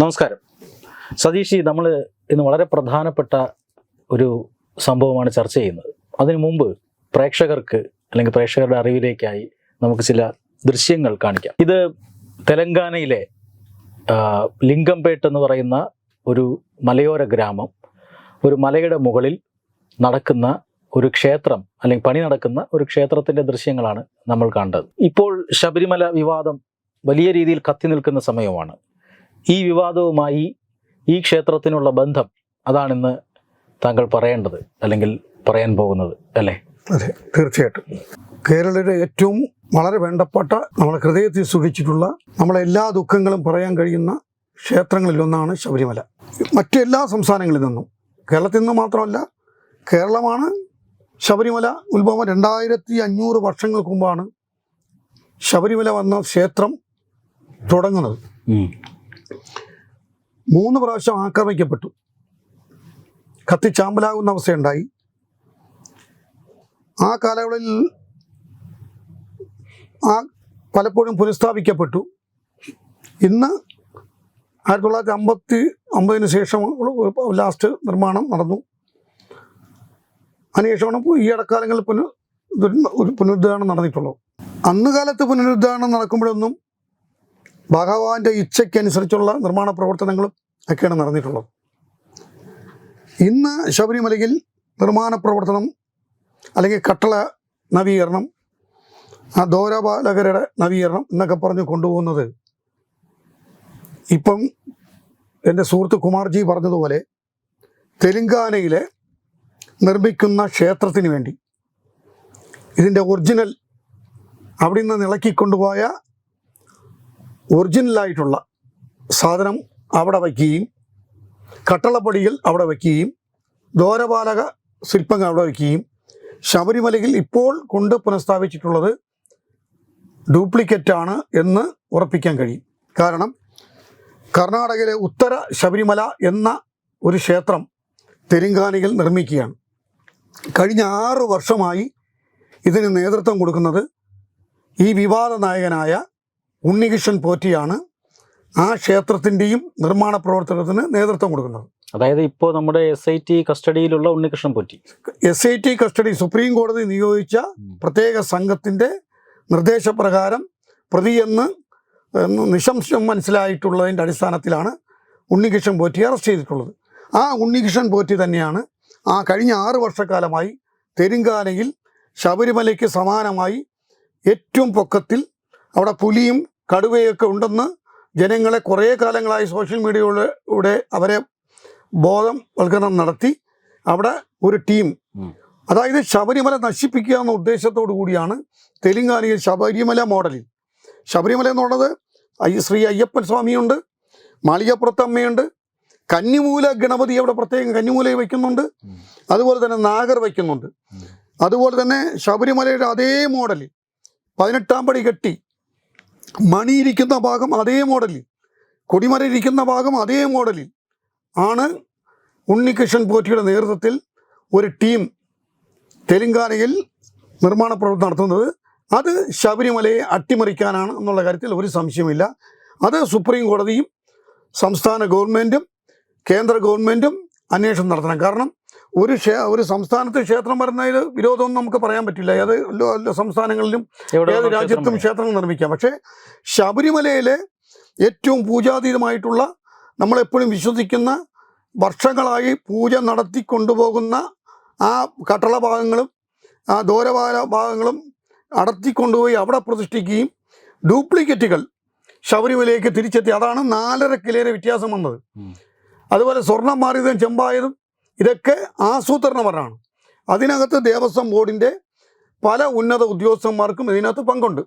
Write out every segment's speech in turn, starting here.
നമസ്കാരം. സതീഷ് നമ്മൾ ഇന്ന് വളരെ പ്രധാനപ്പെട്ട ഒരു സംഭവമാണ് ചർച്ച ചെയ്യുന്നത്. അതിനു മുമ്പ് പ്രേക്ഷകർക്ക് അല്ലെങ്കിൽ പ്രേക്ഷകരുടെ അറിവിലേക്കായി നമുക്ക് ചില ദൃശ്യങ്ങൾ കാണിക്കാം. ഇത് തെലങ്കാനയിലെ ലിംഗംപേട്ട് എന്ന് പറയുന്ന ഒരു മലയോര ഗ്രാമം. ഒരു മലയുടെ മുകളിൽ നടക്കുന്ന ഒരു ക്ഷേത്രം അല്ലെങ്കിൽ പണി നടക്കുന്ന ഒരു ക്ഷേത്രത്തിന്റെ ദൃശ്യങ്ങളാണ് നമ്മൾ കണ്ടത്. ഇപ്പോൾ ശബരിമല വിവാദം വലിയ രീതിയിൽ കത്തി നിൽക്കുന്ന സമയമാണ്. ഈ വിവാദവുമായി ഈ ക്ഷേത്രത്തിനുള്ള ബന്ധം അതാണിന്ന് താങ്കൾ പറയേണ്ടത് അല്ലെങ്കിൽ പറയാൻ പോകുന്നത് അല്ലേ? അതെ തീർച്ചയായിട്ടും. കേരളയുടെ ഏറ്റവും വളരെ വേണ്ടപ്പെട്ട നമ്മുടെ ഹൃദയത്തിൽ സൂക്ഷിച്ചിട്ടുള്ള നമ്മളെ എല്ലാ ദുഃഖങ്ങളും പറയാൻ കഴിയുന്ന ക്ഷേത്രങ്ങളിലൊന്നാണ് ശബരിമല. മറ്റെല്ലാ സംസ്ഥാനങ്ങളിൽ നിന്നും. കേരളത്തിൽ നിന്ന് മാത്രമല്ല കേരളമാണ് ശബരിമല ഉത്ഭവം രണ്ടായിരത്തി അഞ്ഞൂറ് വർഷങ്ങൾക്ക് മുമ്പാണ് ശബരിമല വന്ന ക്ഷേത്രം തുടങ്ങുന്നത്. മൂന്ന് പ്രാവശ്യം ആക്രമിക്കപ്പെട്ടു. കത്തിച്ചാമ്പലാകുന്ന അവസ്ഥയുണ്ടായി. ആ കാലയളവിൽ ആ പലപ്പോഴും പുനഃസ്ഥാപിക്കപ്പെട്ടു. ഇന്ന് ആയിരത്തി തൊള്ളായിരത്തി അമ്പത്തി അമ്പതിന് ശേഷം ലാസ്റ്റ് നിർമ്മാണം നടന്നു. അതിനുശേഷമാണ് ഈ ഇടക്കാലങ്ങളിൽ പുനഃ ഒരു പുനരുദ്ധാരണം നടന്നിട്ടുള്ളത്. അന്ന് കാലത്ത് പുനരുദ്ധാരണം നടക്കുമ്പോഴൊന്നും ഭഗവാന്റെ ഇച്ഛയ്ക്കനുസരിച്ചുള്ള നിർമ്മാണ പ്രവർത്തനങ്ങളും ഒക്കെയാണ് നടന്നിട്ടുള്ളത്. ഇന്ന് ശബരിമലയിൽ നിർമ്മാണ പ്രവർത്തനം അല്ലെങ്കിൽ കട്ടള നവീകരണം ആ ദോരപാലകരുടെ നവീകരണം എന്നൊക്കെ പറഞ്ഞ് കൊണ്ടുപോകുന്നത് ഇപ്പം എന്റെ സുഹൃത്ത് കുമാർജി പറഞ്ഞതുപോലെ തെലുങ്കാനയിലെ നിർമ്മിക്കുന്ന ക്ഷേത്രത്തിന് വേണ്ടി ഇതിന്റെ ഒറിജിനൽ അവിടെ നിന്ന് ഇളക്കിക്കൊണ്ടുപോയ ഒറിജിനലായിട്ടുള്ള സാധനം അവിടെ വയ്ക്കുകയും കട്ടളപ്പടികൾ അവിടെ വയ്ക്കുകയും ദോരപാലക ശില്പങ്ങൾ അവിടെ വയ്ക്കുകയും ശബരിമലയിൽ ഇപ്പോൾ കൊണ്ട് പുനഃസ്ഥാപിച്ചിട്ടുള്ളത് ഡ്യൂപ്ലിക്കേറ്റ് ആണ് എന്ന് ഉറപ്പിക്കാൻ കഴിയും. കാരണം കർണാടകയിലെ ഉത്തര ശബരിമല എന്ന ഒരു ക്ഷേത്രം തെലുങ്കാനയിൽ നിർമ്മിക്കുകയാണ്. കഴിഞ്ഞ ആറ് വർഷമായി ഇതിന് നേതൃത്വം കൊടുക്കുന്നത് ഈ വിവാദ നായകനായ ഉണ്ണികൃഷ്ണൻ പോറ്റിയാണ് ആ ക്ഷേത്രത്തിന്റെയും നിർമ്മാണ പ്രവർത്തനത്തിന് നേതൃത്വം കൊടുക്കുന്നത്. അതായത് ഇപ്പോൾ നമ്മുടെ S I T കസ്റ്റഡിയിലുള്ള Unnikrishnan Potti. S I T custody supreme കോടതി നിയോഗിച്ച പ്രത്യേക സംഘത്തിന്റെ നിർദ്ദേശപ്രകാരം പ്രതിയെന്ന് നിശംശം മനസ്സിലായിട്ടുള്ളതിന്റെ അടിസ്ഥാനത്തിലാണ് ഉണ്ണികൃഷ്ണൻ പോറ്റി അറസ്റ്റ് ചെയ്തിട്ടുള്ളത്. ആ ഉണ്ണികൃഷ്ണൻ പോറ്റി തന്നെയാണ് ആ കഴിഞ്ഞ ആറ് വർഷക്കാലമായി തെലുങ്കാനയിൽ ശബരിമലയ്ക്ക് സമാനമായി ഏറ്റവും പൊക്കത്തിൽ അവിടെ പുലിയും കടുവയൊക്കെ ഉണ്ടെന്ന് ജനങ്ങളെ കുറേ കാലങ്ങളായി സോഷ്യൽ മീഡിയയിലൂടെ അവരെ ബോധം ബോധവൽക്കരണം നടത്തി. അവിടെ ഒരു ടീം അതായത് ശബരിമല നശിപ്പിക്കുക എന്ന ഉദ്ദേശത്തോടു കൂടിയാണ് തെലുങ്കാനയിൽ ശബരിമല മോഡലിൽ ശബരിമല എന്നുള്ളത് ശ്രീ അയ്യപ്പൻ സ്വാമിയുണ്ട് മാളികപ്പുറത്തമ്മയുണ്ട് കന്നിമൂല ഗണപതി അവിടെ പ്രത്യേകം കന്നിമൂല വയ്ക്കുന്നുണ്ട് അതുപോലെ തന്നെ നാഗർ വയ്ക്കുന്നുണ്ട്. അതുപോലെ തന്നെ ശബരിമലയുടെ അതേ മോഡൽ പതിനെട്ടാം പടി കെട്ടി. മണിയിരിക്കുന്ന ഭാഗം അതേ മോഡലിൽ. കൊടിമര ഇരിക്കുന്ന ഭാഗം അതേ മോഡലിൽ. ആണ് ഉണ്ണികൃഷ്ണൻ പോറ്റിയുടെ നേതൃത്വത്തിൽ ഒരു ടീം തെലുങ്കാനയിൽ നിർമ്മാണ പ്രവർത്തനം നടത്തുന്നത്. അത് ശബരിമലയെ അട്ടിമറിക്കാനാണ് എന്നുള്ള കാര്യത്തിൽ ഒരു സംശയമില്ല അത് സുപ്രീം കോടതിയും സംസ്ഥാന ഗവൺമെന്റും കേന്ദ്ര ഗവൺമെന്റും അന്വേഷണം നടത്തണം. കാരണം ഒരു ക്ഷേ ഒരു സംസ്ഥാനത്ത് ക്ഷേത്രം വരുന്നതിൽ വിരോധമൊന്നും നമുക്ക് പറയാൻ പറ്റില്ല. എല്ലാ സംസ്ഥാനങ്ങളിലും ഏത് രാജ്യത്തും ക്ഷേത്രങ്ങൾ നിർമ്മിക്കാം. പക്ഷേ ശബരിമലയിലെ ഏറ്റവും പൂജാതീതമായിട്ടുള്ള നമ്മളെപ്പോഴും വിശ്വസിക്കുന്ന വർഷങ്ങളായി പൂജ നടത്തി കൊണ്ടുപോകുന്ന ആ കട്ടള ഭാഗങ്ങളും ആ ദൂരവാര ഭാഗങ്ങളും അടർത്തിക്കൊണ്ടുപോയി അവിടെ പ്രതിഷ്ഠിക്കുകയും ഡ്യൂപ്ലിക്കറ്റുകൾ ശബരിമലയിലേക്ക് തിരിച്ചെത്തി. അതാണ് നാലര കിലോയുടെ വ്യത്യാസം വന്നത്. അതുപോലെ സ്വർണം മാറിയതും ചെമ്പായതും ഇതൊക്കെ ആസൂത്രണപരമാണ് അതിനകത്ത് ദേവസ്വം ബോർഡിന്റെ പല ഉന്നത ഉദ്യോഗസ്ഥന്മാർക്കും ഇതിനകത്ത് പങ്കുണ്ട്.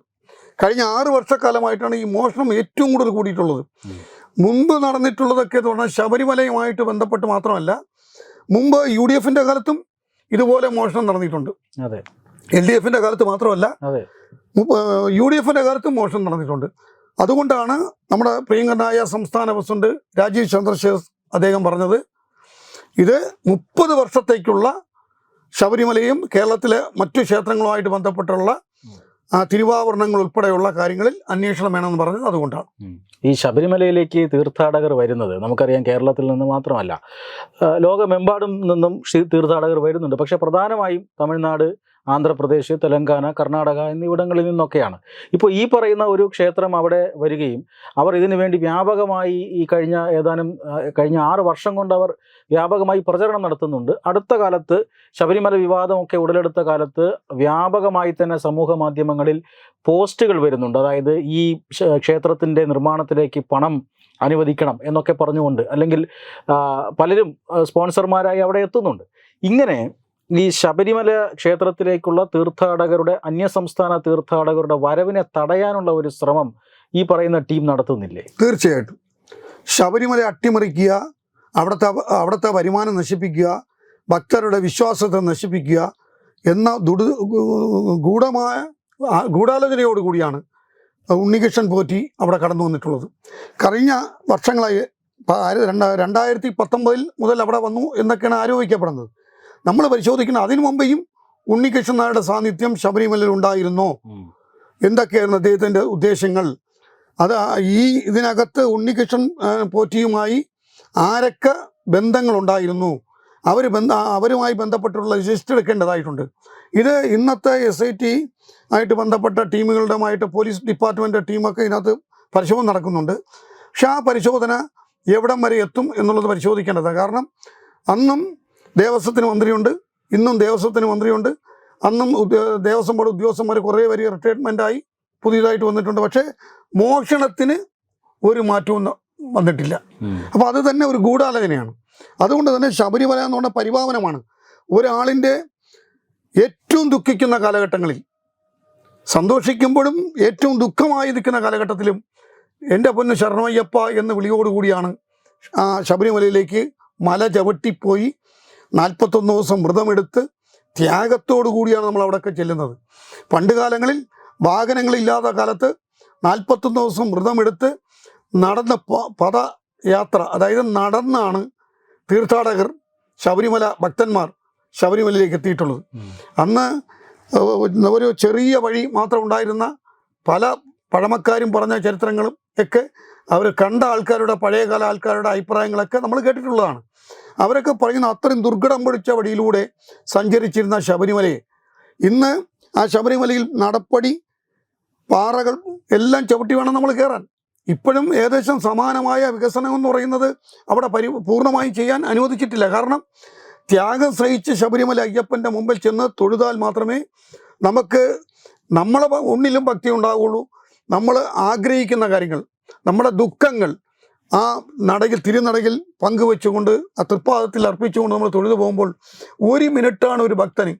കഴിഞ്ഞ ആറ് വർഷക്കാലമായിട്ടാണ് ഈ മോഷണം ഏറ്റവും കൂടുതൽ കൂടിയിട്ടുള്ളത്. മുമ്പ് നടന്നിട്ടുള്ളതൊക്കെ എന്ന് പറഞ്ഞാൽ ശബരിമലയുമായിട്ട് ബന്ധപ്പെട്ട് മാത്രമല്ല മുമ്പ് യു ഡി എഫിന്റെ കാലത്തും ഇതുപോലെ മോഷണം നടന്നിട്ടുണ്ട്. അതെ. എൽ ഡി എഫിന്റെ കാലത്ത് മാത്രമല്ല യു ഡി എഫിന്റെ കാലത്തും മോഷണം നടന്നിട്ടുണ്ട്. അതുകൊണ്ടാണ് നമ്മുടെ പ്രിയങ്കരനായ സംസ്ഥാന പ്രസിഡന്റ് രാജീവ് ചന്ദ്രശേഖർ അദ്ദേഹം പറഞ്ഞത് ഇത് മുപ്പത് വർഷത്തേക്കുള്ള ശബരിമലയും കേരളത്തിലെ മറ്റു ക്ഷേത്രങ്ങളുമായിട്ട് ബന്ധപ്പെട്ടുള്ള തിരുവാഭരണങ്ങൾ ഉൾപ്പെടെയുള്ള കാര്യങ്ങളിൽ അന്വേഷണം വേണമെന്ന് പറഞ്ഞത് അതുകൊണ്ടാണ്. ഈ ശബരിമലയിലേക്ക് തീർത്ഥാടകർ വരുന്നത് നമുക്കറിയാം കേരളത്തിൽ നിന്ന് മാത്രമല്ല. ലോകമെമ്പാടും നിന്നും തീർത്ഥാടകർ വരുന്നുണ്ട്. പക്ഷേ പ്രധാനമായും തമിഴ്നാട് ആന്ധ്രാപ്രദേശ് തെലങ്കാന കർണാടക എന്നിവിടങ്ങളിൽ നിന്നൊക്കെയാണ്. ഇപ്പോൾ ഈ പറയുന്ന ഒരു ക്ഷേത്രം അവിടെ വരികയും അവർ ഇതിനു വേണ്ടി വ്യാപകമായി ഈ കഴിഞ്ഞ ഏതാനും കഴിഞ്ഞ ആറ് വർഷം കൊണ്ട് അവർ വ്യാപകമായി പ്രചരണം നടത്തുന്നുണ്ട്. അടുത്ത കാലത്ത് ശബരിമല വിവാദമൊക്കെ ഉടലെടുത്ത കാലത്ത് വ്യാപകമായി തന്നെ സമൂഹ മാധ്യമങ്ങളിൽ പോസ്റ്റുകൾ വരുന്നുണ്ട്. അതായത് ഈ ക്ഷ- ക്ഷേത്രത്തിന്റെ നിർമ്മാണത്തിലേക്ക് പണം അനുവദിക്കണം എന്നൊക്കെ പറഞ്ഞുകൊണ്ട് അല്ലെങ്കിൽ പലരും സ്പോൺസർമാരായി അവിടെ എത്തുന്നുണ്ട്. ഇങ്ങനെ ഈ ശബരിമല ക്ഷേത്രത്തിലേക്കുള്ള തീർത്ഥാടകരുടെ അന്യസംസ്ഥാന തീർത്ഥാടകരുടെ വരവിനെ തടയാനുള്ള ഒരു ശ്രമം ഈ പറയുന്ന ടീം നടത്തുന്നില്ലേ? തീർച്ചയായിട്ടും. ശബരിമല അട്ടിമറിക്കുക അവിടുത്തെ അവിടുത്തെ വരുമാനം നശിപ്പിക്കുക ഭക്തരുടെ വിശ്വാസത്തെ നശിപ്പിക്കുക എന്ന ദുടു ഗൂഢമായ ഗൂഢാലോചനയോടുകൂടിയാണ് ഉണ്ണികൃഷ്ണൻ പോറ്റി അവിടെ കടന്നു വന്നിട്ടുള്ളത്. കഴിഞ്ഞ വർഷങ്ങളായി രണ്ടായിരത്തി പത്തൊമ്പതിൽ മുതൽ അവിടെ വന്നു എന്നൊക്കെയാണ് ആരോപിക്കപ്പെടുന്നത്. നമ്മൾ പരിശോധിക്കുന്ന അതിനു മുമ്പേയും ഉണ്ണികൃഷ്ണൻ നായരുടെ സാന്നിധ്യം ശബരിമലയിൽ ഉണ്ടായിരുന്നോ? എന്തൊക്കെയായിരുന്നു അദ്ദേഹത്തിന്റെ ഉദ്ദേശങ്ങൾ? അത് ഈ ഇതിനകത്ത് ഉണ്ണികൃഷ്ണൻ പോറ്റിയുമായി ആരൊക്കെ ബന്ധങ്ങളുണ്ടായിരുന്നു? അവർ ബന്ധ അവരുമായി ബന്ധപ്പെട്ടുള്ള ലിസ്റ്റ് എടുക്കേണ്ടതായിട്ടുണ്ട്. ഇത് ഇന്നത്തെ എസ് ഐ ടി ആയിട്ട് ബന്ധപ്പെട്ട ടീമുകളുടെമായിട്ട് പോലീസ് ഡിപ്പാർട്ട്മെന്റ് ടീമൊക്കെ ഇതിനകത്ത് പരിശോധന നടക്കുന്നുണ്ട്. പക്ഷെ ആ പരിശോധന എവിടം വരെ എത്തും എന്നുള്ളത് പരിശോധിക്കേണ്ടതാണ്. കാരണം അന്നും ദേവസ്വത്തിന് മന്ത്രിയുണ്ട്. ഇന്നും ദേവസ്വത്തിന് മന്ത്രിയുണ്ട്. അന്നും ദേവസ്വം ബോർഡ് ഉദ്യോഗസ്ഥന്മാർ കുറേ പേര് റിട്ടയർമെന്റായി പുതിയതായിട്ട് വന്നിട്ടുണ്ട്. പക്ഷേ മോഷണത്തിന് ഒരു മാറ്റവും വന്നിട്ടില്ല. അപ്പോൾ അത് തന്നെ ഒരു ഗൂഢാലോചനയാണ്. അതുകൊണ്ട് തന്നെ ശബരിമല എന്ന് പറഞ്ഞ പരിപാവനമാണ് ഒരാളിന്റെ ഏറ്റവും ദുഃഖിക്കുന്ന കാലഘട്ടങ്ങളിൽ സന്തോഷിക്കുമ്പോഴും ഏറ്റവും ദുഃഖമായി നിൽക്കുന്ന കാലഘട്ടത്തിലും എന്റെ പൊന്ന് ശരണയ്യപ്പ എന്ന വിളിയോടുകൂടിയാണ് ആ ശബരിമലയിലേക്ക് മല ചവിട്ടിപ്പോയി നാൽപ്പത്തൊന്ന് ദിവസം വ്രതമെടുത്ത് ത്യാഗത്തോടു കൂടിയാണ് നമ്മൾ അവിടെയൊക്കെ ചെല്ലുന്നത്. പണ്ട് കാലങ്ങളിൽ വാഹനങ്ങളില്ലാത്ത കാലത്ത് നാൽപ്പത്തൊന്ന് ദിവസം വ്രതമെടുത്ത് നടന്ന പദയാത്ര അതായത് നടന്നാണ് തീർത്ഥാടകർ ശബരിമല ഭക്തന്മാർ ശബരിമലയിലേക്ക് എത്തിയിട്ടുള്ളത്. അന്ന് ഒരു ചെറിയ വഴി മാത്രം ഉണ്ടായിരുന്ന പല പഴമക്കാരും പറഞ്ഞ ചരിത്രങ്ങളും ഒക്കെ അവർ കണ്ട ആൾക്കാരുടെ പഴയകാല ആൾക്കാരുടെ അഭിപ്രായങ്ങളൊക്കെ നമ്മൾ കേട്ടിട്ടുള്ളതാണ്. അവരൊക്കെ പറയുന്ന അത്രയും ദുർഘടം പിടിച്ച വഴിയിലൂടെ സഞ്ചരിച്ചിരുന്ന ശബരിമലയെ. ഇന്ന് ആ ശബരിമലയിൽ നടപ്പടി പാറകൾ എല്ലാം ചവിട്ടി വേണം നമ്മൾ കയറാൻ. ഇപ്പോഴും ഏകദേശം സമാനമായ വികസനം എന്ന് പറയുന്നത് അവിടെ പരി പൂർണമായും ചെയ്യാൻ അനുവദിച്ചിട്ടില്ല. കാരണം ത്യാഗം സഹിച്ച് ശബരിമല അയ്യപ്പന്റെ മുമ്പിൽ ചെന്ന് തൊഴുതാൽ മാത്രമേ നമുക്ക് നമ്മളെ ഉണ്ണിലും ഭക്തി ഉണ്ടാവുകയുള്ളൂ നമ്മൾ ആഗ്രഹിക്കുന്ന കാര്യങ്ങൾ നമ്മുടെ ദുഃഖങ്ങൾ ആ നടയിൽ തിരുനടയിൽ പങ്കുവെച്ചുകൊണ്ട് ആ തൃപ്പാദത്തിൽ അർപ്പിച്ചുകൊണ്ട് നമ്മൾ തൊഴുതു പോകുമ്പോൾ ഒരു മിനിറ്റാണ് ഒരു ഭക്തന്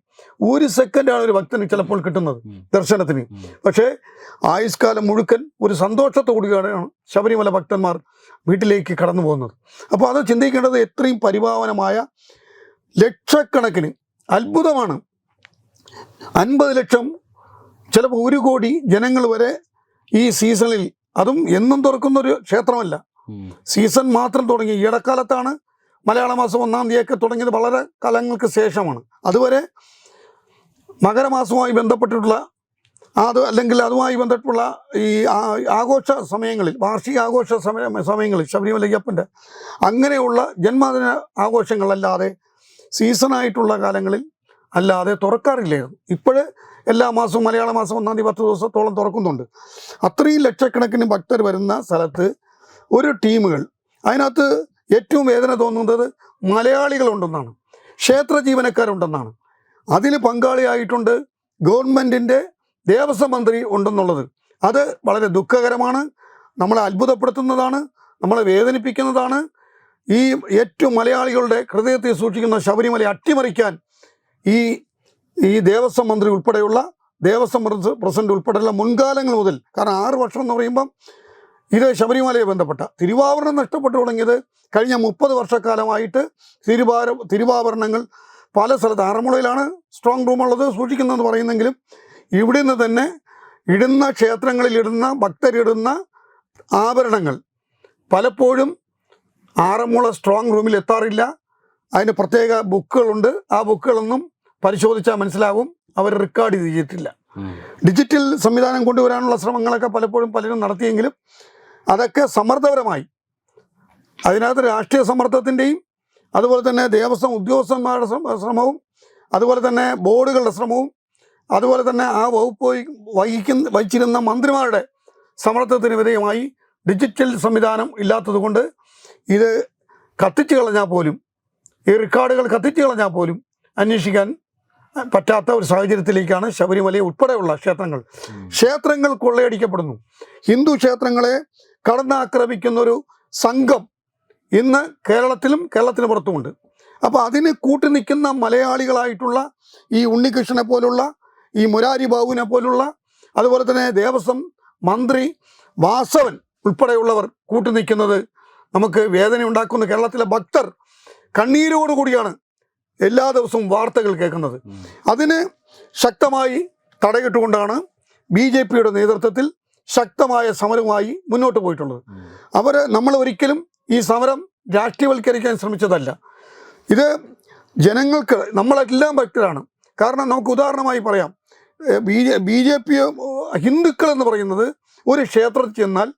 ഒരു സെക്കൻഡാണ് ഒരു ഭക്തന് ചിലപ്പോൾ കിട്ടുന്നത് ദർശനത്തിന്. പക്ഷേ ആയുഷ്കാലം മുഴുക്കൻ ഒരു സന്തോഷത്തോടുകയാണ് ശബരിമല ഭക്തന്മാർ വീട്ടിലേക്ക് കടന്നു പോകുന്നത്. അപ്പോൾ അത് ചിന്തിക്കേണ്ടത് എത്രയും പരിഭാവനമായ ലക്ഷക്കണക്കിന് അത്ഭുതമാണ്. അൻപത് ലക്ഷം ചിലപ്പോൾ ഒരു കോടി ജനങ്ങൾ വരെ ഈ സീസണിൽ അതും എന്നും തുറക്കുന്ന ഒരു ക്ഷേത്രമല്ല സീസൺ മാത്രം തുടങ്ങി. ഈ ഇടക്കാലത്താണ് മലയാള മാസം ഒന്നാം തീയതിയൊക്കെ തുടങ്ങിയത് വളരെ കാലങ്ങൾക്ക് ശേഷമാണ്. അതുവരെ മകരമാസവുമായി ബന്ധപ്പെട്ടിട്ടുള്ള അത് അല്ലെങ്കിൽ അതുമായി ബന്ധപ്പെട്ടുള്ള ഈ ആഘോഷ സമയങ്ങളിൽ വാർഷിക ആഘോഷ സമയ സമയങ്ങളിൽ ശബരിമലയ്യപ്പന്റെ അങ്ങനെയുള്ള ജന്മദിന ആഘോഷങ്ങളല്ലാതെ സീസണായിട്ടുള്ള കാലങ്ങളിൽ അല്ലാതെ തുറക്കാറില്ലായിരുന്നു ഇപ്പോൾ എല്ലാ മാസവും മലയാള മാസം ഒന്നാം തീയതി പത്ത് ദിവസത്തോളം തുറക്കുന്നുണ്ട്. അത്രയും ലക്ഷക്കണക്കിന് ഭക്തർ വരുന്ന സ്ഥലത്ത് ഒരു ടീമുകൾ അതിനകത്ത് ഏറ്റവും വേദന തോന്നുന്നത് മലയാളികളുണ്ടെന്നാണ്. ക്ഷേത്ര ജീവനക്കാരുണ്ടെന്നാണ്. അതിൽ പങ്കാളിയായിട്ടുണ്ട് ഗവൺമെന്റിന്റെ ദേവസ്വം മന്ത്രി ഉണ്ടെന്നുള്ളത്. അത് വളരെ ദുഃഖകരമാണ്. നമ്മളെ അത്ഭുതപ്പെടുത്തുന്നതാണ്. നമ്മളെ വേദനിപ്പിക്കുന്നതാണ്. ഈ ഏറ്റവും മലയാളികളുടെ ഹൃദയത്തെ സൂക്ഷിക്കുന്ന ശബരിമല അട്ടിമറിക്കാൻ ഈ ഈ ദേവസ്വം മന്ത്രി ഉൾപ്പെടെയുള്ള ദേവസ്വം പ്രസിഡന്റ് ഉൾപ്പെടെയുള്ള മുൻകാലങ്ങൾ മുതൽ കാരണം ആറ് വർഷം എന്ന് പറയുമ്പം ഇത് ശബരിമലയെ ബന്ധപ്പെട്ട തിരുവാഭരണം നഷ്ടപ്പെട്ടു തുടങ്ങിയത് കഴിഞ്ഞ മുപ്പത് വർഷക്കാലമായിട്ട് തിരുവാര തിരുവാഭരണങ്ങൾ പല സ്ഥലത്ത് ആറന്മുളയിലാണ് സ്ട്രോങ് റൂമുള്ളത് സൂക്ഷിക്കുന്നതെന്ന് പറയുന്നെങ്കിലും ഇവിടെ നിന്ന് തന്നെ ഇടുന്ന ക്ഷേത്രങ്ങളിലിടുന്ന ഭക്തരിടുന്ന ആഭരണങ്ങൾ പലപ്പോഴും ആറന്മുള സ്ട്രോങ് റൂമിൽ എത്താറില്ല. അതിന് പ്രത്യേക ബുക്കുകളുണ്ട്. ആ ബുക്കുകളൊന്നും പരിശോധിച്ചാൽ മനസ്സിലാവും. അവർ റെക്കോർഡ് ചെയ്തിട്ടില്ല. ഡിജിറ്റൽ സംവിധാനം കൊണ്ടുവരാനുള്ള ശ്രമങ്ങളൊക്കെ പലപ്പോഴും പലരും നടത്തിയെങ്കിലും അതൊക്കെ സമ്മർദ്ദപരമായി. അതിനകത്ത് രാഷ്ട്രീയ സമ്മർദ്ദത്തിന്റെയും അതുപോലെ തന്നെ ദേവസ്വം ഉദ്യോഗസ്ഥന്മാരുടെ ശ്രമവും അതുപോലെ തന്നെ ബോർഡുകളുടെ ശ്രമവും അതുപോലെ തന്നെ ആ വകുപ്പ് വഹിക്കുന്ന വഹിച്ചിരുന്ന മന്ത്രിമാരുടെ സമ്മർദ്ദത്തിന് വിധേയമായി ഡിജിറ്റൽ സംവിധാനം ഇല്ലാത്തതുകൊണ്ട് ഇത് കത്തിച്ചു കളഞ്ഞാൽ പോലും ഈ റെക്കോർഡുകൾ കത്തിച്ചു കളഞ്ഞാൽ പോലും അന്വേഷിക്കാൻ പറ്റാത്ത ഒരു സാഹചര്യത്തിലേക്കാണ് ശബരിമല ഉൾപ്പെടെയുള്ള ക്ഷേത്രങ്ങൾ. ക്ഷേത്രങ്ങൾ കൊള്ളയടിക്കപ്പെടുന്നു. ഹിന്ദു ക്ഷേത്രങ്ങളെ കടന്നാക്രമിക്കുന്ന ഒരു സംഘം ഇന്ന് കേരളത്തിലും കേരളത്തിന് പുറത്തുമുണ്ട്. അപ്പോൾ അതിന് കൂട്ടി നിൽക്കുന്ന മലയാളികളായിട്ടുള്ള ഈ ഉണ്ണികൃഷ്ണനെ പോലുള്ള ഈ മുരാരി ബാബുവിനെ പോലുള്ള അതുപോലെ തന്നെ ദേവസ്വം മന്ത്രി വാസവൻ ഉൾപ്പെടെയുള്ളവർ കൂട്ടി നിൽക്കുന്നത് നമുക്ക് വേദന ഉണ്ടാക്കുന്ന കേരളത്തിലെ ഭക്തർ കണ്ണീരോടുകൂടിയാണ് എല്ലാ ദിവസവും വാർത്തകൾ കേൾക്കുന്നത്. അതിന് ശക്തമായി തടയിട്ടുകൊണ്ടാണ് ബി ജെ പിയുടെ നേതൃത്വത്തിൽ ശക്തമായ സമരവുമായി മുന്നോട്ട് പോയിട്ടുള്ളത്. അവർ നമ്മൾ ഒരിക്കലും ഈ സമരം രാഷ്ട്രീയവൽക്കരിക്കാൻ ശ്രമിച്ചതല്ല. ഇത് ജനങ്ങൾക്ക് നമ്മളെല്ലാം ഭക്തരാണ് കാരണം നമുക്ക് ഉദാഹരണമായി പറയാം. B J B J P ഹിന്ദുക്കൾ എന്ന് പറയുന്നത് ഒരു ക്ഷേത്രത്തിൽ ചെന്നാൽ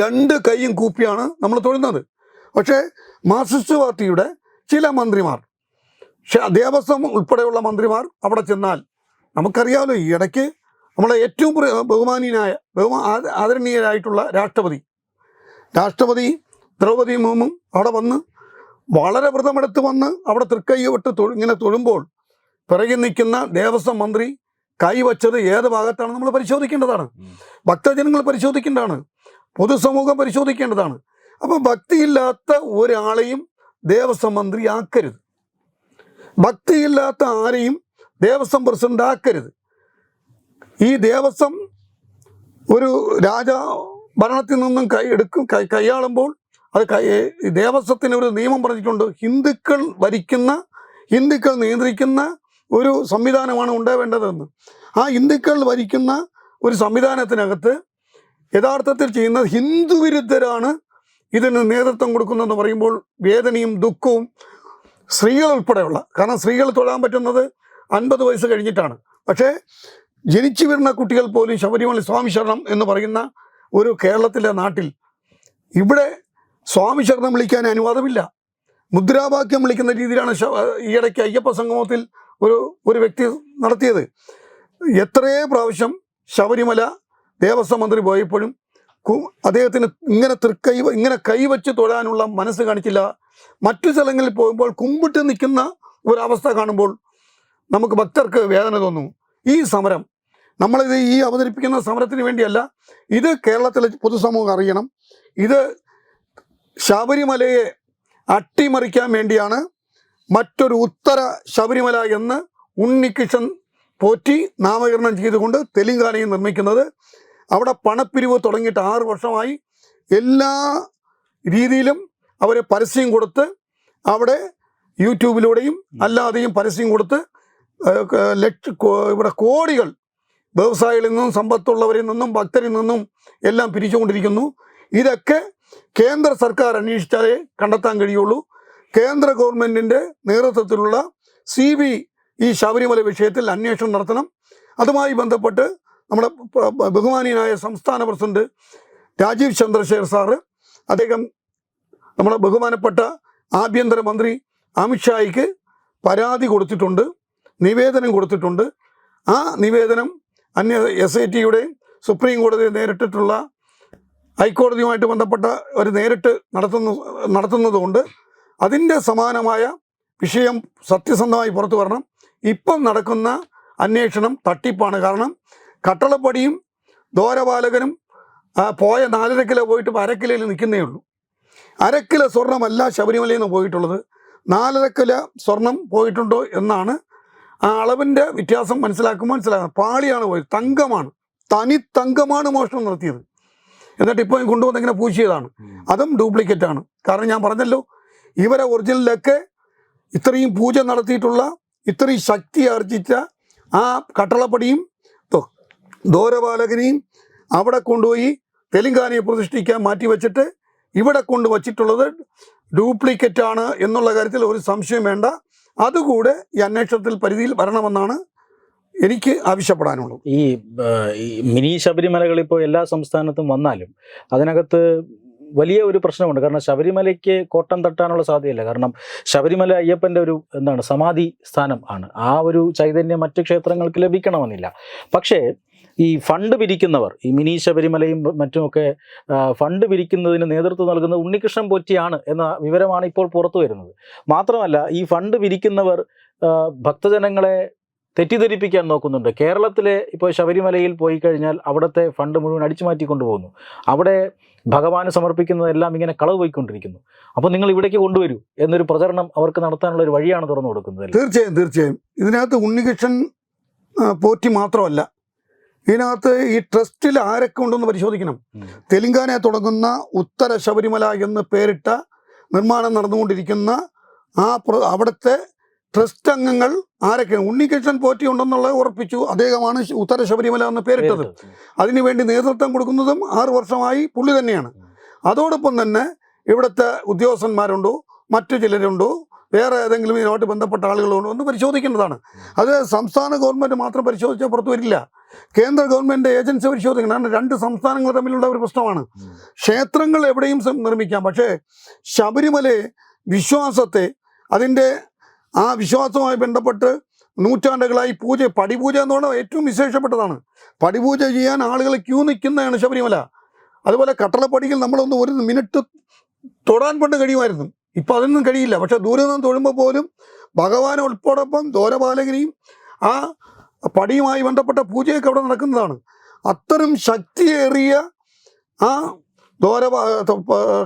രണ്ട് കൈയും കൂപ്പിയാണ് നമ്മൾ തൊഴുന്നത്. പക്ഷേ മാർക്സിസ്റ്റ് പാർട്ടിയുടെ ചില മന്ത്രിമാർ ദേവസ്വം ഉൾപ്പെടെയുള്ള മന്ത്രിമാർ അവിടെ ചെന്നാൽ നമുക്കറിയാമല്ലോ ഈ ഇടയ്ക്ക് നമ്മളെ ഏറ്റവും ബഹുമാനീയനായ ബഹുമാ ആദ- ആദരണീയരായിട്ടുള്ള രാഷ്ട്രപതി. രാഷ്ട്രപതി ദ്രൗപദി മുർമും അവിടെ വന്ന് വളരെ വ്രതമെടുത്ത് വന്ന് അവിടെ തൃക്കൈ വിട്ട് തൊഴു ഇങ്ങനെ തൊഴുമ്പോൾ പിറകിൽ നിൽക്കുന്ന ദേവസ്വം മന്ത്രി കൈവച്ചത് ഏത് ഭാഗത്താണ് നമ്മൾ പരിശോധിക്കേണ്ടതാണ്? ഭക്തജനങ്ങൾ പരിശോധിക്കേണ്ടതാണ്. പൊതുസമൂഹം പരിശോധിക്കേണ്ടതാണ്. അപ്പം ഭക്തിയില്ലാത്ത ഒരാളെയും ദേവസ്വം മന്ത്രി ആക്കരുത്. ഭക്തിയില്ലാത്ത ആരെയും ദേവസ്വം പ്രസിഡന്റ് ആക്കരുത് ഈ ദേവസ്വം ഒരു രാജ ഭരണത്തിൽ നിന്നും കൈ എടുക്കും കൈ കൈയാളുമ്പോൾ അത് കൈ ദേവസ്വത്തിന് ഒരു നിയമം പറഞ്ഞിട്ടുണ്ട്. ഹിന്ദുക്കൾ ഭരിക്കുന്ന ഹിന്ദുക്കൾ നിയന്ത്രിക്കുന്ന ഒരു സംവിധാനമാണ് ഉണ്ടാവേണ്ടതെന്ന്. ആ ഹിന്ദുക്കൾ ഭരിക്കുന്ന ഒരു സംവിധാനത്തിനകത്ത് യഥാർത്ഥത്തിൽ ചെയ്യുന്ന ഹിന്ദു വിരുദ്ധരാണ് ഇതിന് നേതൃത്വം കൊടുക്കുന്നതെന്ന് പറയുമ്പോൾ വേദനയും ദുഃഖവും സ്ത്രീകൾ ഉൾപ്പെടെയുള്ള. കാരണം സ്ത്രീകൾ തൊഴാൻ പറ്റുന്നത് അൻപത് വയസ്സ് കഴിഞ്ഞിട്ടാണ്. പക്ഷേ ജനിച്ചു വരുന്ന കുട്ടികൾ പോലും ശബരിമല സ്വാമി ശരണം എന്ന് പറയുന്ന ഒരു കേരളത്തിലെ നാട്ടിൽ ഇവിടെ സ്വാമി ശരണം വിളിക്കാൻ അനുവാദമില്ല. മുദ്രാവാക്യം വിളിക്കുന്ന രീതിയിലാണ് ഈയിടയ്ക്ക് അയ്യപ്പ സംഗമത്തിൽ ഒരു ഒരു വ്യക്തി നടത്തിയത്. എത്രയേ പ്രാവശ്യം ശബരിമല ദേവസ്വം മന്ത്രി പോയപ്പോഴും അദ്ദേഹത്തിന് ഇങ്ങനെ തൃക്കൈ ഇങ്ങനെ കൈവച്ച് തൊഴാനുള്ള മനസ്സ് കാണിച്ചില്ല. മറ്റു സ്ഥലങ്ങളിൽ പോകുമ്പോൾ കുമ്പിട്ട് നിൽക്കുന്ന ഒരവസ്ഥ കാണുമ്പോൾ നമുക്ക് ഭക്തർക്ക് വേദന തോന്നും. ഈ സമരം നമ്മളിത് ഈ അവതരിപ്പിക്കുന്ന സമരത്തിന് വേണ്ടിയല്ല ഇത് കേരളത്തിലെ പൊതുസമൂഹം അറിയണം. ഇത് ശബരിമലയെ അട്ടിമറിക്കാൻ വേണ്ടിയാണ് മറ്റൊരു ഉത്തര ശബരിമല എന്ന് ഉണ്ണികൃഷ്ണൻ പോറ്റി നാമകരണം ചെയ്തുകൊണ്ട് തെലുങ്കാനയിൽ നിർമ്മിക്കുന്നത്. അവിടെ പണപ്പിരിവ് തുടങ്ങിയിട്ട് ആറ് വർഷമായി എല്ലാ രീതിയിലും അവരെ പരസ്യം കൊടുത്ത് അവിടെ യൂട്യൂബിലൂടെയും അല്ലാതെയും പരസ്യം കൊടുത്ത് ലക്ഷ ഇവിടെ കോടികൾ വ്യവസായികളിൽ നിന്നും സമ്പത്തുള്ളവരിൽ നിന്നും ഭക്തരിൽ നിന്നും എല്ലാം പിരിച്ചുകൊണ്ടിരിക്കുന്നു. ഇതൊക്കെ കേന്ദ്ര സർക്കാർ അന്വേഷിച്ചാലേ കണ്ടെത്താൻ കഴിയുള്ളൂ. കേന്ദ്ര ഗവൺമെന്റിന്റെ നേതൃത്വത്തിലുള്ള സി ബി ഈ ശബരിമല വിഷയത്തിൽ അന്വേഷണം നടത്തണം. അതുമായി ബന്ധപ്പെട്ട് നമ്മുടെ ബഹുമാനീയനായ സംസ്ഥാന പ്രസിഡന്റ് രാജീവ് ചന്ദ്രശേഖർ സാറ് അദ്ദേഹം നമ്മുടെ ബഹുമാനപ്പെട്ട ആഭ്യന്തരമന്ത്രി അമിത്ഷായ്ക്ക് പരാതി കൊടുത്തിട്ടുണ്ട് നിവേദനം കൊടുത്തിട്ടുണ്ട്. ആ നിവേദനം അന്യ എസ് ഐ ടിയുടെയും സുപ്രീം കോടതി നേരിട്ടിട്ടുള്ള ഹൈക്കോടതിയുമായിട്ട് ബന്ധപ്പെട്ട ഒരു നേരിട്ട് നടത്തുന്ന നടത്തുന്നതുകൊണ്ട് അതിന്റെ സമാനമായ വിഷയം സത്യസന്ധമായി പുറത്തു വരണം. ഇപ്പം നടക്കുന്ന അന്വേഷണം തട്ടിപ്പാണ്. കാരണം കട്ടളപ്പടിയും ദോരപാലകനും പോയ നാലര കിലോ പോയിട്ട് അരക്കിലയിൽ അര നിൽക്കുന്നേ ഉള്ളൂ. അരക്കിലോ കിലോ സ്വർണമല്ല ശബരിമലയിൽ നിന്ന് പോയിട്ടുള്ളത്. നാലര കിലോ സ്വർണം പോയിട്ടുണ്ടോ എന്നാണ് ആ അളവിന്റെ വ്യത്യാസം മനസ്സിലാക്കുമ്പോൾ മനസ്സിലാക്കുക പാളിയാണ് പോയത് തങ്കമാണ് തനി തങ്കമാണ് മോഷണം നടത്തിയത്. എന്നിട്ട് ഇപ്പോൾ കൊണ്ടുവന്ന് ഇങ്ങനെ പൂശിയതാണ്. അതും ഡ്യൂപ്ലിക്കേറ്റ് ആണ്. കാരണം ഞാൻ പറഞ്ഞല്ലോ ഇവരെ ഒറിജിനലിലൊക്കെ ഇത്രയും പൂജ നടത്തിയിട്ടുള്ള ഇത്രയും ശക്തി ആർജിച്ച ആ കട്ടളപ്പടിയും ദോരപാലകനെയും അവിടെ കൊണ്ടുപോയി തെലുങ്കാനയെ പ്രതിഷ്ഠിക്കാൻ മാറ്റി വെച്ചിട്ട് ഇവിടെ കൊണ്ട് വച്ചിട്ടുള്ളത് ഡ്യൂപ്ലിക്കേറ്റ് ആണ് എന്നുള്ള കാര്യത്തിൽ ഒരു സംശയം വേണ്ട. അതുകൂടെ ഈ അന്വേഷണത്തിൽ പരിധിയിൽ വരണമെന്നാണ് എനിക്ക് ആവശ്യപ്പെടാനുള്ളത്. ഈ മിനി ശബരിമലകൾ ഇപ്പോൾ എല്ലാ സംസ്ഥാനത്തും വന്നാലും അതിനകത്ത് വലിയ ഒരു പ്രശ്നമുണ്ട്. കാരണം ശബരിമലയ്ക്ക് കോട്ടം തട്ടാനുള്ള സാധ്യതയില്ല. കാരണം ശബരിമല അയ്യപ്പന്റെ ഒരു എന്താണ് സമാധി സ്ഥാനം ആണ്. ആ ഒരു ചൈതന്യം മറ്റ് ക്ഷേത്രങ്ങൾക്ക് ലഭിക്കണമെന്നില്ല. പക്ഷേ ഈ ഫണ്ട് പിരിക്കുന്നവർ ഈ മിനി ശബരിമലയും മറ്റുമൊക്കെ ഫണ്ട് പിരിക്കുന്നതിന് നേതൃത്വം നൽകുന്നത് ഉണ്ണികൃഷ്ണൻ പൊറ്റിയാണ് എന്ന വിവരമാണ് ഇപ്പോൾ പുറത്തു വരുന്നത്. മാത്രമല്ല ഈ ഫണ്ട് പിരിക്കുന്നവർ ഭക്തജനങ്ങളെ തെറ്റിദ്ധരിപ്പിക്കാൻ നോക്കുന്നുണ്ട്. കേരളത്തിലെ ഇപ്പോൾ ശബരിമലയിൽ പോയി കഴിഞ്ഞാൽ അവിടുത്തെ ഫണ്ട് മുഴുവൻ അടിച്ചു മാറ്റി കൊണ്ടുപോകുന്നു. അവിടെ ഭഗവാന് സമർപ്പിക്കുന്നതെല്ലാം ഇങ്ങനെ കളവ് പോയിക്കൊണ്ടിരിക്കുന്നു. അപ്പോൾ നിങ്ങൾ ഇവിടേക്ക് കൊണ്ടുവരൂ എന്നൊരു പ്രചരണം അവർക്ക് നടത്താനുള്ള ഒരു വഴിയാണ് തുറന്നു കൊടുക്കുന്നത് തീർച്ചയായും തീർച്ചയായും. ഇതിനകത്ത് ഉണ്ണികൃഷ്ണൻ പോറ്റി മാത്രമല്ല ഇതിനകത്ത് ഈ ട്രസ്റ്റിൽ ആരൊക്കെ ഉണ്ടെന്ന് പരിശോധിക്കണം. തെലുങ്കാന തുടങ്ങുന്ന ഉത്തര ശബരിമല എന്ന് പേരിട്ട നിർമ്മാണം നടന്നുകൊണ്ടിരിക്കുന്ന ആ അവിടുത്തെ ട്രസ്റ്റ് അംഗങ്ങൾ ആരൊക്കെ? ഉണ്ണികൃഷ്ണൻ പോറ്റി ഉണ്ടെന്നുള്ളത് ഉറപ്പിച്ചു. അദ്ദേഹമാണ് ഉത്തര ശബരിമല എന്ന് പേരിട്ടത്. അതിനുവേണ്ടി നേതൃത്വം കൊടുക്കുന്നതും ആറു വർഷമായി പുള്ളി തന്നെയാണ്. അതോടൊപ്പം തന്നെ ഇവിടുത്തെ ഉദ്യോഗസ്ഥന്മാരുണ്ടോ? മറ്റു ചിലരുണ്ടോ? വേറെ ഏതെങ്കിലും ഇതിനോട്ട് ബന്ധപ്പെട്ട ആളുകളുണ്ടോ എന്ന് പരിശോധിക്കേണ്ടതാണ്. അത് സംസ്ഥാന ഗവൺമെന്റ് മാത്രം പരിശോധിച്ചാൽ പുറത്തു വരില്ല. കേന്ദ്ര ഗവൺമെന്റ് ഏജൻസി പരിശോധിക്കണം രണ്ട് സംസ്ഥാനങ്ങൾ തമ്മിലുള്ള ഒരു പ്രശ്നമാണ്. ക്ഷേത്രങ്ങൾ എവിടെയും നിർമ്മിക്കാം. പക്ഷേ ശബരിമല വിശ്വാസത്തെ അതിന്റെ ആ വിശ്വാസവുമായി ബന്ധപ്പെട്ട് നൂറ്റാണ്ടുകളായി പൂജ പടിപൂജ എന്ന് പറഞ്ഞാൽ ഏറ്റവും വിശേഷപ്പെട്ടതാണ്. പടിപൂജ ചെയ്യാൻ ആളുകൾ ക്യൂ നിൽക്കുന്നതാണ് ശബരിമല. അതുപോലെ കട്ടളപ്പടിയിൽ നമ്മളൊന്ന് ഒരു മിനിറ്റ് തൊടാൻ കൊണ്ട് കഴിയുമായിരുന്നു. ഇപ്പം അതൊന്നും കഴിയില്ല. പക്ഷേ ദൂരെ നിന്ന് തൊഴുമ്പോൾ പോലും ഭഗവാൻ ഉൾപ്പെടൊപ്പം ദോരപാലകനെയും ആ പടിയുമായി ബന്ധപ്പെട്ട പൂജയൊക്കെ അവിടെ നടക്കുന്നതാണ്. അത്തരം ശക്തിയേറിയ ആ ദോര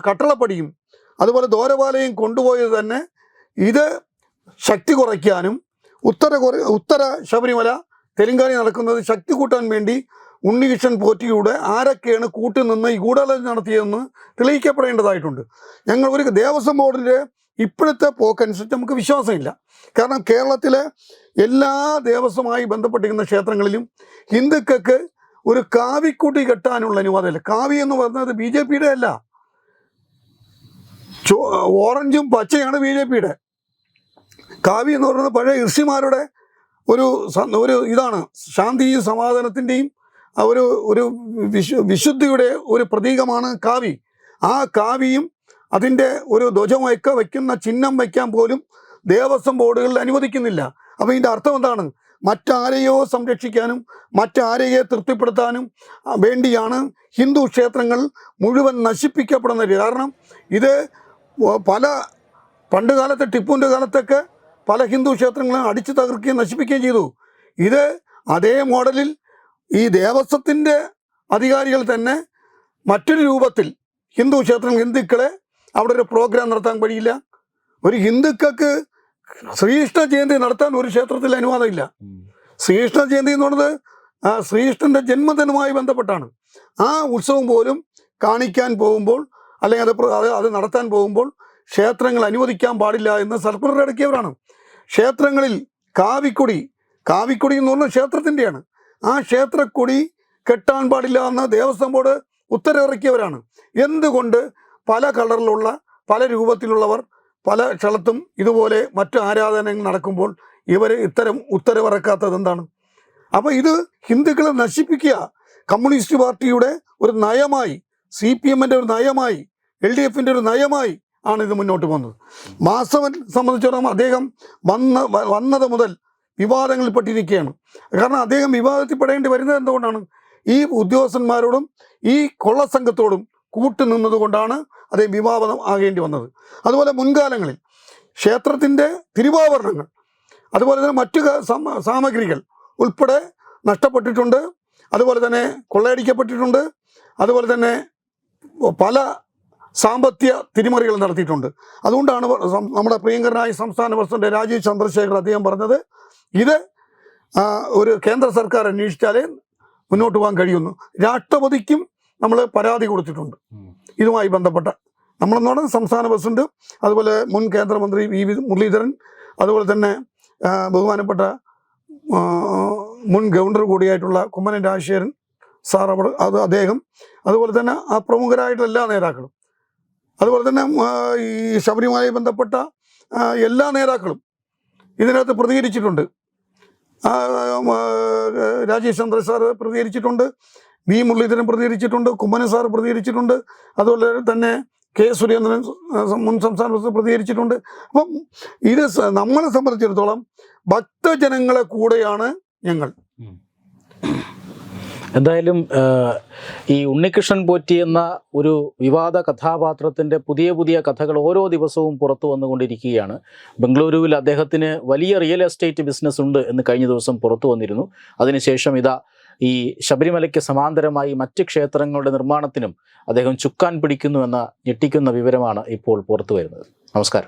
കട്ടളപ്പടിയും അതുപോലെ ദോരപാലയും കൊണ്ടുപോയത് തന്നെ ഇത് ശക്തി കുറയ്ക്കാനും ഉത്തര കുറ ഉത്തര ശബരിമല തെലുങ്കാന നടക്കുന്നത് ശക്തി കൂട്ടാൻ വേണ്ടി ഉണ്ണികൃഷ്ണൻ പോറ്റിയുടെ ആരൊക്കെയാണ് കൂട്ടുനിന്ന് ഈ ഗൂഢാലോചന നടത്തിയതെന്ന് തെളിയിക്കപ്പെടേണ്ടതായിട്ടുണ്ട്. ഞങ്ങൾ ഒരു ദേവസ്വം ബോർഡിന്റെ ഇപ്പോഴത്തെ പോക്കനുസരിച്ച് നമുക്ക് വിശ്വാസമില്ല. കാരണം കേരളത്തിലെ എല്ലാ ദേവസ്വമായി ബന്ധപ്പെട്ടിരിക്കുന്ന ക്ഷേത്രങ്ങളിലും ഹിന്ദുക്കൾക്ക് ഒരു കാവിക്കൂട്ടി കെട്ടാനുള്ള അനുവാദമില്ല. കാവി എന്ന് പറയുന്നത് ബി ജെ പിയുടെ അല്ല. ഓറഞ്ചും പച്ചയാണ് ബി ജെ പിയുടെ. കാവി എന്ന് പറയുന്നത് പഴയ ഋഷിമാരുടെ ഒരു ഒരു ഇതാണ്. ശാന്തിയും സമാധാനത്തിന്റെയും ഒരു ഒരു വിശു വിശുദ്ധിയുടെ ഒരു പ്രതീകമാണ് കാവി. ആ കാവിയും അതിന്റെ ഒരു ധ്വജമൊക്കെ വയ്ക്കുന്ന ചിഹ്നം വയ്ക്കാൻ പോലും ദേവസ്വം ബോർഡുകളിൽ അനുവദിക്കുന്നില്ല. അപ്പോൾ ഇതിന്റെ അർത്ഥം എന്താണ്? മറ്റാരെയോ സംരക്ഷിക്കാനും മറ്റാരെയോ തൃപ്തിപ്പെടുത്താനും വേണ്ടിയാണ് ഹിന്ദു ക്ഷേത്രങ്ങൾ മുഴുവൻ നശിപ്പിക്കപ്പെടുന്നത് കാരണം ഇത് പല പണ്ട് കാലത്തെ ടിപ്പുവിന്റെ കാലത്തൊക്കെ പല ഹിന്ദു ക്ഷേത്രങ്ങളും അടിച്ചു തകർക്കുകയും നശിപ്പിക്കുകയും ചെയ്തു. ഇത് അതേ മോഡലിൽ ഈ ദേവസ്വത്തിന്റെ അധികാരികൾ തന്നെ മറ്റൊരു രൂപത്തിൽ ഹിന്ദു ക്ഷേത്രങ്ങൾ ഹിന്ദുക്കളെ അവിടെ ഒരു പ്രോഗ്രാം നടത്താൻ കഴിയില്ല ഒരു ഹിന്ദുക്കൾക്ക് ശ്രീകൃഷ്ണ ജയന്തി നടത്താൻ ഒരു ക്ഷേത്രത്തിൽ അനുവാദമില്ല. ശ്രീകൃഷ്ണ ജയന്തി എന്ന് പറഞ്ഞത് ആ ശ്രീകൃഷ്ണന്റെ ജന്മദിനവുമായി ബന്ധപ്പെട്ടാണ്. ആ ഉത്സവം പോലും കാണിക്കാൻ പോകുമ്പോൾ അല്ലെങ്കിൽ അത് അത് അത് നടത്താൻ പോകുമ്പോൾ ക്ഷേത്രങ്ങൾ അനുവദിക്കാൻ പാടില്ല എന്ന് സർക്കുലർ അടക്കിയവരാണ്. ക്ഷേത്രങ്ങളിൽ കാവിക്കൊടി കാവിക്കൊടി എന്ന് പറഞ്ഞാൽ ക്ഷേത്രത്തിന്റെയാണ് ആ ക്ഷേത്രക്കൊടി കെട്ടാൻ പാടില്ല എന്ന് ദേവസ്വം ബോർഡ് ഉത്തരവിറക്കിയവരാണ്. എന്തുകൊണ്ട് പല കളറിലുള്ള പല രൂപത്തിലുള്ളവർ പല ക്ഷണത്തും ഇതുപോലെ മറ്റു ആരാധനകൾ നടക്കുമ്പോൾ ഇവർ ഇത്തരം ഉത്തരവിറക്കാത്തത് എന്താണ്? അപ്പോൾ ഇത് ഹിന്ദുക്കളെ നശിപ്പിക്കുക കമ്മ്യൂണിസ്റ്റ് പാർട്ടിയുടെ ഒരു നയമായി സി പി എമ്മിന്റെ ഒരു നയമായി എൽ ഡി എഫിന്റെ ഒരു നയമായി ആണ് ഇത് മുന്നോട്ട് പോകുന്നത്. മാസവൻ സംബന്ധിച്ചിടത്തോളം അദ്ദേഹം വന്ന വന്നത് മുതൽ വിവാദങ്ങളിൽ പെട്ടിരിക്കുകയാണ്. കാരണം അദ്ദേഹം വിവാദത്തിൽ വിവാദത്തിൽപ്പെടേണ്ടി വരുന്നത് എന്തുകൊണ്ടാണ്? ഈ ഉദ്യോഗസ്ഥന്മാരോടും ഈ കൊള്ളസംഘത്തോടും കൂട്ടുനിന്നത് കൊണ്ടാണ് അദ്ദേഹം വിവാദം ആകേണ്ടി വന്നത്. അതുപോലെ മുൻകാലങ്ങളിൽ ക്ഷേത്രത്തിന്റെ തിരുവാഭരണങ്ങൾ അതുപോലെ തന്നെ മറ്റു സാമഗ്രികൾ ഉൾപ്പെടെ നഷ്ടപ്പെട്ടിട്ടുണ്ട്. അതുപോലെ തന്നെ കൊള്ളയടിക്കപ്പെട്ടിട്ടുണ്ട്. അതുപോലെ തന്നെ പല സാമ്പത്തിക തിരിമറികൾ നടത്തിയിട്ടുണ്ട്. അതുകൊണ്ടാണ് നമ്മുടെ പ്രിയങ്കരനായ സംസ്ഥാന പ്രസിഡന്റ് രാജീവ് ചന്ദ്രശേഖർ അദ്ദേഹം പറഞ്ഞത് ഇത് ഒരു കേന്ദ്ര സർക്കാർ അന്വേഷിച്ചാലേ മുന്നോട്ട് പോകാൻ കഴിയുന്നു. രാഷ്ട്രപതിക്കും നമ്മൾ പരാതി കൊടുത്തിട്ടുണ്ട്. ഇതുമായി ബന്ധപ്പെട്ട നമ്മളെന്ന് പറഞ്ഞാൽ സംസ്ഥാന പ്രസിഡന്റ് അതുപോലെ മുൻ കേന്ദ്രമന്ത്രി വി വി മുരളീധരൻ അതുപോലെ തന്നെ ബഹുമാനപ്പെട്ട മുൻ ഗവർണർ കൂടിയായിട്ടുള്ള കുമ്മനൻ രാജശേഖരൻ സാർ അവിടെ അത് അദ്ദേഹം അതുപോലെ തന്നെ ആ പ്രമുഖരായിട്ടുള്ള എല്ലാ നേതാക്കളും അതുപോലെ തന്നെ ഈ ശബരിമലയുമായി ബന്ധപ്പെട്ട എല്ലാ നേതാക്കളും ഇതിനകത്ത് പ്രതികരിച്ചിട്ടുണ്ട്. രാജേഷ് ചന്ദ്ര സാർ പ്രതികരിച്ചിട്ടുണ്ട്. വി മുരളീധരൻ പ്രതികരിച്ചിട്ടുണ്ട് കുമ്മനം സാർ പ്രതികരിച്ചിട്ടുണ്ട് അതുപോലെ തന്നെ കെ സുരേന്ദ്രൻ മുൻ സംസ്ഥാന പ്രസിഡന്റ് പ്രതികരിച്ചിട്ടുണ്ട്. അപ്പം ഇത് നമ്മളെ സംബന്ധിച്ചിടത്തോളം ഭക്തജനങ്ങളെ കൂടെയാണ് ഞങ്ങൾ. എന്തായാലും ഈ ഉണ്ണികൃഷ്ണൻ പോറ്റി എന്ന ഒരു വിവാദ കഥാപാത്രത്തിന്റെ പുതിയ പുതിയ കഥകൾ ഓരോ ദിവസവും പുറത്തു വന്നുകൊണ്ടിരിക്കുകയാണ്. ബംഗളൂരുവിൽ അദ്ദേഹത്തിന് വലിയ റിയൽ എസ്റ്റേറ്റ് ബിസിനസ് ഉണ്ട് എന്ന് കഴിഞ്ഞ ദിവസം പുറത്തു വന്നിരുന്നു. അതിനുശേഷം ഇതാ ഈ ശബരിമലയ്ക്ക് സമാന്തരമായി മറ്റ് ക്ഷേത്രങ്ങളുടെ നിർമ്മാണത്തിനും അദ്ദേഹം ചുക്കാൻ പിടിക്കുന്നു എന്ന ഞെട്ടിക്കുന്ന വിവരമാണ് ഇപ്പോൾ പുറത്തു വരുന്നത് നമസ്കാരം.